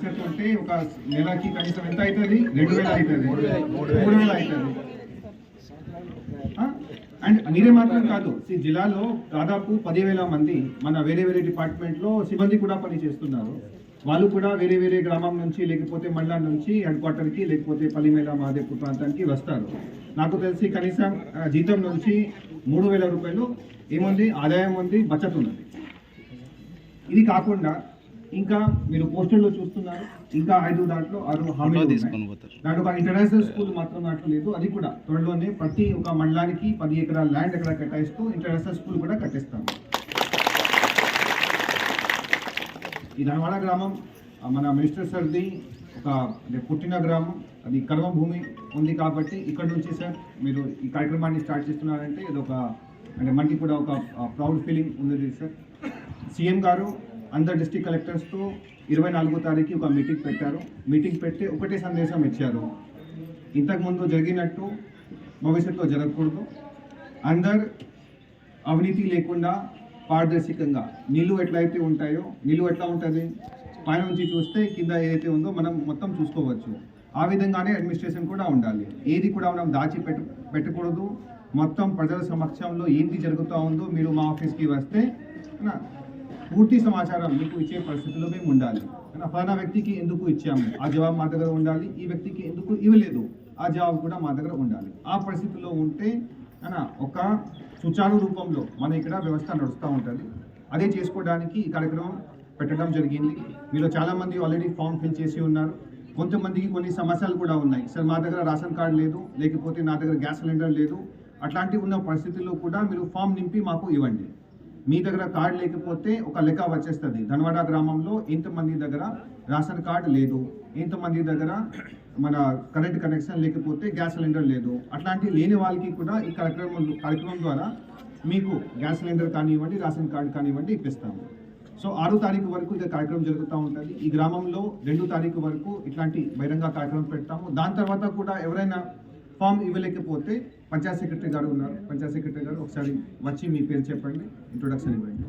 ఉంటే ఒక నెలకి కనీసం ఎంత అవుతుంది? రెండు వేలు అవుతుంది. మూడు వేలు అవుతుంది. అండ్ మీరే మాత్రం కాదు ఈ జిల్లాలో దాదాపు పదివేల మంది మన వేరే వేరే డిపార్ట్మెంట్లో సిబ్బంది కూడా పని చేస్తున్నారు. వాళ్ళు కూడా వేరే వేరే గ్రామం నుంచి లేకపోతే మండలం నుంచి హెడ్ క్వార్టర్కి లేకపోతే పల్లిమేల మహాదేవ్పూర్ ప్రాంతానికి వస్తారు. నాకు తెలిసి కనీసం జీతం నుంచి మూడు వేల రూపాయలు ఏముంది? ఆదాయం ఉంది బచత్ ఉన్నది. ఇది కాకుండా ఇంకా మీరు పోస్టర్లో చూస్తున్నారు. ఇంకా ఐదు దాంట్లో ఆరు హామీలు. దాంట్లో ఇంటర్నేషనల్ స్కూల్ మాత్రం దాంట్లో లేదు. అది కూడా త్వరలోనే ప్రతి ఒక మండలానికి పది ఎకరాల ల్యాండ్ అక్కడ కేటాయిస్తూ ఇంటర్నేషనల్ స్కూల్ కూడా కట్టిస్తాము. ఈ ధనవాడ గ్రామం మన మినిస్టర్ సార్ది ఒక అంటే పుట్టిన గ్రామం. అది కర్మ భూమి ఉంది కాబట్టి ఇక్కడ నుంచి సార్ మీరు ఈ కార్యక్రమాన్ని స్టార్ట్ చేస్తున్నారంటే ఇది ఒక అంటే మనకి కూడా ఒక ప్రౌడ్ ఫీలింగ్ ఉంది సార్. సీఎం గారు అందరు డిస్ట్రిక్ట్ కలెక్టర్స్తో ఇరవై నాలుగో తారీఖు ఒక మీటింగ్ పెట్టారు. మీటింగ్ పెట్టి ఒకటే సందేశం ఇచ్చారు. ఇంతకుముందు జరిగినట్టు భవిష్యత్తులో జరగకూడదు. అందరు అవినీతి లేకుండా పారదర్శకంగా నీళ్ళు ఎట్లయితే ఉంటాయో నీళ్ళు ఎట్లా ఉంటుంది? పైన నుంచి చూస్తే కింద ఏదైతే ఉందో మనం మొత్తం చూసుకోవచ్చు. ఆ విధంగానే అడ్మినిస్ట్రేషన్ కూడా ఉండాలి. ఏది కూడా మనం దాచి పెట్ట పెట్టకూడదు. మొత్తం ప్రజల సమక్షంలో ఏంటి జరుగుతూ ఉందో మీరు మా ఆఫీస్కి వస్తే పూర్తి సమాచారం మీకు ఇచ్చే పరిస్థితిలో మేము ఉండాలి. ఫలానా వ్యక్తికి ఎందుకు ఇచ్చాము? ఆ జవాబు మా దగ్గర ఉండాలి. ఈ వ్యక్తికి ఎందుకు ఇవ్వలేదు? ఆ జవాబు కూడా మా దగ్గర ఉండాలి. ఆ పరిస్థితిలో ఉంటే ఒక సుచారు రూపంలో మన ఇక్కడ వ్యవస్థ నడుస్తూ ఉంటుంది. అదే చేసుకోవడానికి ఈ కార్యక్రమం పెట్టడం జరిగింది. మీలో చాలామంది ఆల్రెడీ ఫామ్ ఫిల్ చేసి ఉన్నారు. కొంతమందికి కొన్ని సమస్యలు కూడా ఉన్నాయి. సార్ మా దగ్గర రేషన్ కార్డు లేదు. లేకపోతే నా దగ్గర గ్యాస్ సిలిండర్ లేదు. అట్లాంటివి ఉన్న పరిస్థితుల్లో కూడా మీరు ఫామ్ నింపి మాకు ఇవ్వండి. మీ దగ్గర కార్డు లేకపోతే ఒక లెక్క వచ్చేస్తుంది. ధనవాడ గ్రామంలో ఎంతమంది దగ్గర రేషన్ కార్డు లేదు. ఎంతమంది దగ్గర మన కరెంట్ కనెక్షన్ లేకపోతే గ్యాస్ సిలిండర్ లేదు. అట్లాంటి లేని వాళ్ళకి కూడా ఈ కార్యక్రమం కార్యక్రమం ద్వారా మీకు గ్యాస్ సిలిండర్ కానివ్వండి రేషన్ కార్డు కానివ్వండి ఇప్పిస్తాము. సో ఆరో తారీఖు వరకు ఇది కార్యక్రమం జరుగుతూ ఉంటుంది. ఈ గ్రామంలో రెండు తారీఖు వరకు ఇట్లాంటి బహిరంగ కార్యక్రమం పెడతాము. దాని తర్వాత కూడా ఎవరైనా ఫామ్ ఇవ్వలేకపోతే పంచాయత్ సెక్రటరీ గారు ఉన్నారు. పంచాయత్ సెక్రటరీ గారు ఒకసారి వచ్చి మీ పేరు చెప్పండి. ఇంట్రొడక్షన్ ఇవ్వండి.